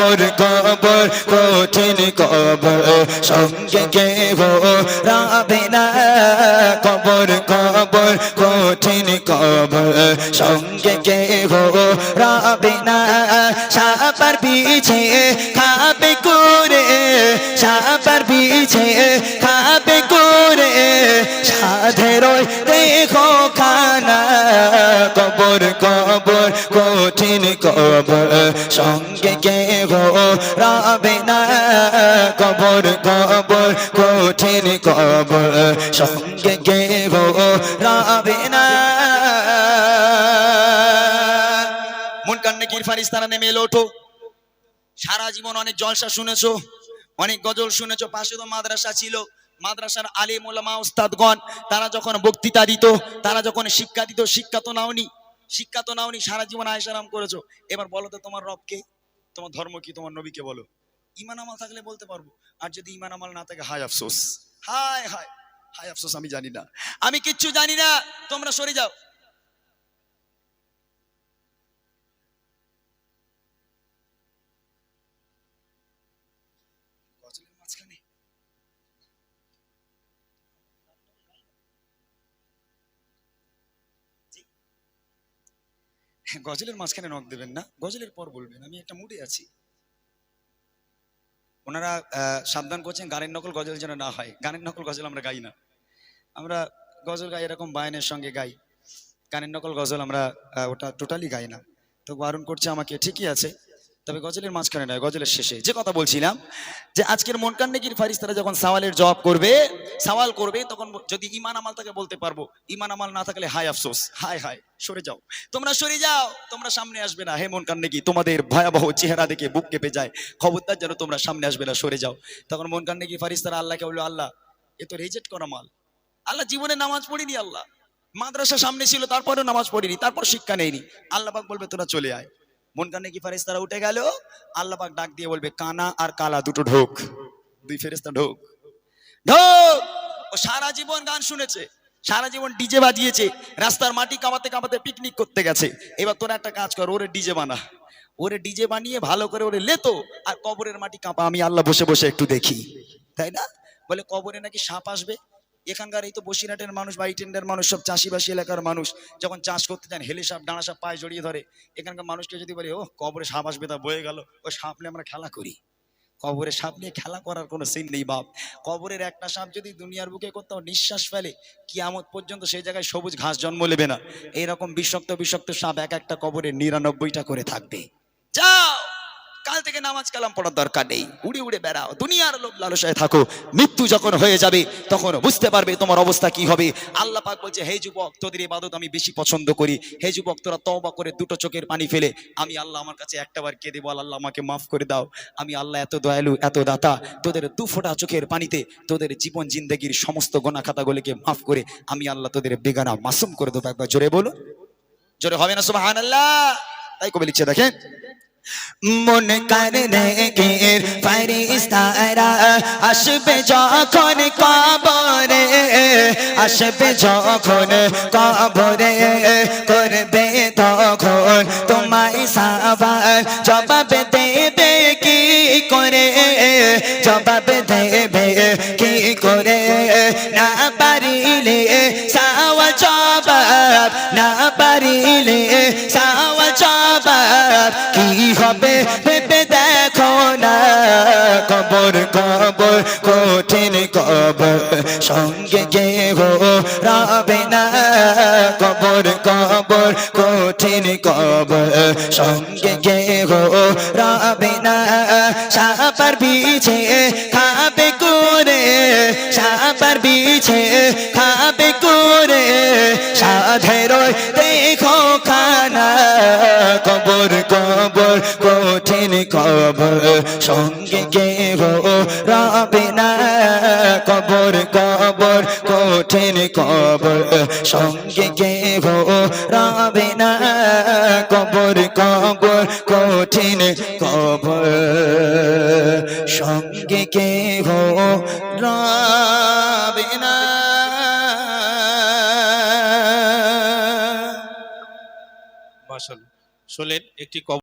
কবর কবর কঠিন কবর সঙ্গে কেব রাবে না। কবর কবর কবর সঙ্গে কে হো রাবে না। সাপার পিছে খাবে করে সাপার পিছে খাবে করে। সাধের দেখো খানা, কবর কবর, কঠিন কবর। সঙ্গে কে গো রাবে না, কবর কবর, কঠিন কবর। সঙ্গে কে গো রাবে না। মন কান্নে কির ফারিস্তানা নেমে এলো ওঠো। সারা জীবন অনেক জলসা শুনেছো, অনেক গজল শুনেছো, পাশে তো মাদ্রাসা ছিল। মাদ্রাসার আলিম ওলামা ওস্তাদগণ তারা যখন বক্তৃতা দিত, তারা যখন শিক্ষা দিত, শিক্ষা তো নাওনি। শিক্ষা তো নাওনি, সারা জীবন আয়সারাম করেছ। এবার বলো তো তোমার রবকে তোমার ধর্ম কি? তোমার নবীকে বলো? ইমান আমল থাকলে বলতে পারব। আর যদি ইমান আমল না থাকে, হায় আফসোস। হায় হায় হায় আফসোস, আমি জানি না। আমি কিচ্ছু জানি না। তোমরা সরে যাও। হ্যাঁ, গজলের মাঝখানে নখ দেবেন না। গজলের পর বলবেন আমি একটা মুডে আছি। ওনারা সাবধান করছেন গানের নকল গজল যেন না হয়। গানের নকল গজল আমরা গাই না। আমরা গজল গাই এরকম বায়নের সঙ্গে গাই। গানের নকল গজল আমরা ওটা টোটালি গাই না। তো বারণ করছে আমাকে ঠিকই আছে। তবে গজলের মাঝখানে নয়, গজলের শেষে। যে কথা বলছিলাম, যে আজকের মন কান্নেগির ফারিস্তারা যখন সওয়ালের জবাব করবে, সওয়াল করবে, তখন যদি ইমান আমাল তাকে বলতে পারব ইমান আমাল না থাকলে হায় আফসোস, হায় হায়, সরে যাও। তোমরা সরে যাও, তোমরা সামনে আসবে না। হে মন কান্নেগি তোমাদের ভয়াবহ চেহারা দেখে বুক কেঁপে যায়। খবরদার যেন তোমরা সামনে আসবে না, সরে যাও। তখন মন কান্নেগি ফারিস্তারা আল্লাহকে বলল, আল্লাহ, এ তো রিজেক্ট করা মাল আল্লাহ জীবনে নামাজ পড়িনি, আল্লাহ। মাদ্রাসা সামনে ছিল, তারপরেও নামাজ পড়িনি, তারপর শিক্ষা নেইনি। আল্লাহ বলবে, তোরা চলে আয়। মন কানে কি ফারিস্তারা উঠে গেল? আল্লাহ ডাক দিয়ে বলবে, কানা আর কালা দুটো ঢোক। দুই ফেরেস্তা ঢোক। ঢোক! ও সারা জীবন গান শুনেছে, সারা জীবন ডিজে বাজিয়েছে, রাস্তার মাটি কামাতে কামাতে পিকনিক করতে গেছে। এবার তোরা একটা কাজ কর, ওরে ডিজে বানা। ওরে ডিজে বানিয়ে ভালো করে ওরে লেতো আর কবরের মাটি কাঁপা, আমি আল্লাহ বসে বসে একটু দেখি। তাই না? বলে কবরে নাকি সাপ আসবে? এখানকার এই তো বসিরহাটের মানুষ বা ইটেন্ডার মানুষ, সব চাষিবাসী এলাকার মানুষ। যখন চাষ করতে যান, হেলে সাপ ডানা সাপ পায়ে জড়িয়ে ধরে। এখানকার মানুষকে যদি বলে ও কবরে সাপ আসবে তা বয়ে গেল। ও সাপ নিয়ে আমরা খেলা করি। কবরে সাপ নিয়ে খেলা করার কোনো সিন নেই বাপ। কবরের একটা সাপ যদি দুনিয়ার বুকে কোথাও নিঃশ্বাস ফেলে, কিয়ামত পর্যন্ত সেই জায়গায় সবুজ ঘাস জন্ম নেবে না। এইরকম বিষাক্ত বিষাক্ত সাপ এক একটা কবরে নিরানব্বইটা করে থাকবে। যাও কাল থেকে নামাজ কালাম পড়ার দরকার নেই। উড়ে উড়ে বেড়াও। দুনিয়ার লোভ লালসায় থাকো। মৃত্যু যখন হয়ে যাবে, তখন বুঝতে পারবে তোমার অবস্থা কি হবে। আল্লাহ পাক বলছে, হে যুবক, তোদের ইবাদত আমি বেশি পছন্দ করি। হে যুবক, তোরা তওবা করে দুটো চোখের পানি ফেলে। আমি আল্লাহ আমার কাছে একটাবার কেঁদে বল, আল্লাহ, আমাকে মাফ করে দাও। আমি আল্লাহ এত দয়ালু, এত দাতা। তোদের দু ফোঁটা চোখের পানিতে তোদের জীবন জিন্দগির সমস্ত গোনা খাতাগুলিকে মাফ করে আমি আল্লাহ তোদের বেগানা মাসুম করে দেবো একবার। জোরে বলো জোরে হবে না, সুবহানাল্লাহ। তাই কবে লিখছে, দেখেন। মন কারণে গের ফারিস্তারা আসবে যখন কবরে, আসবে যখন কবরে করবে তখন তোমায় সাবার জবাব দেবে কি করে? জবাব দেবে কি করে? না পারিলে সাওয়া জবাব, না পারিলে জবাব কি হবে ভেবে দেখো না। কবর কবর, কঠিন কবর। সঙ্গে গো রাবে না। কবর কবর, কঠিন কবর। সঙ্গে গো রাবে না। সাপার বিছে খাবে করে। সাপার বিছে খাবে করে। সাধের কবর সঙ্গে গো রাবে না। কবর কবর কঠিন কবর সঙ্গে গো রাবে না। কবর কবর কঠিন কবর সঙ্গে গো রাবে না। শুনলেন একটি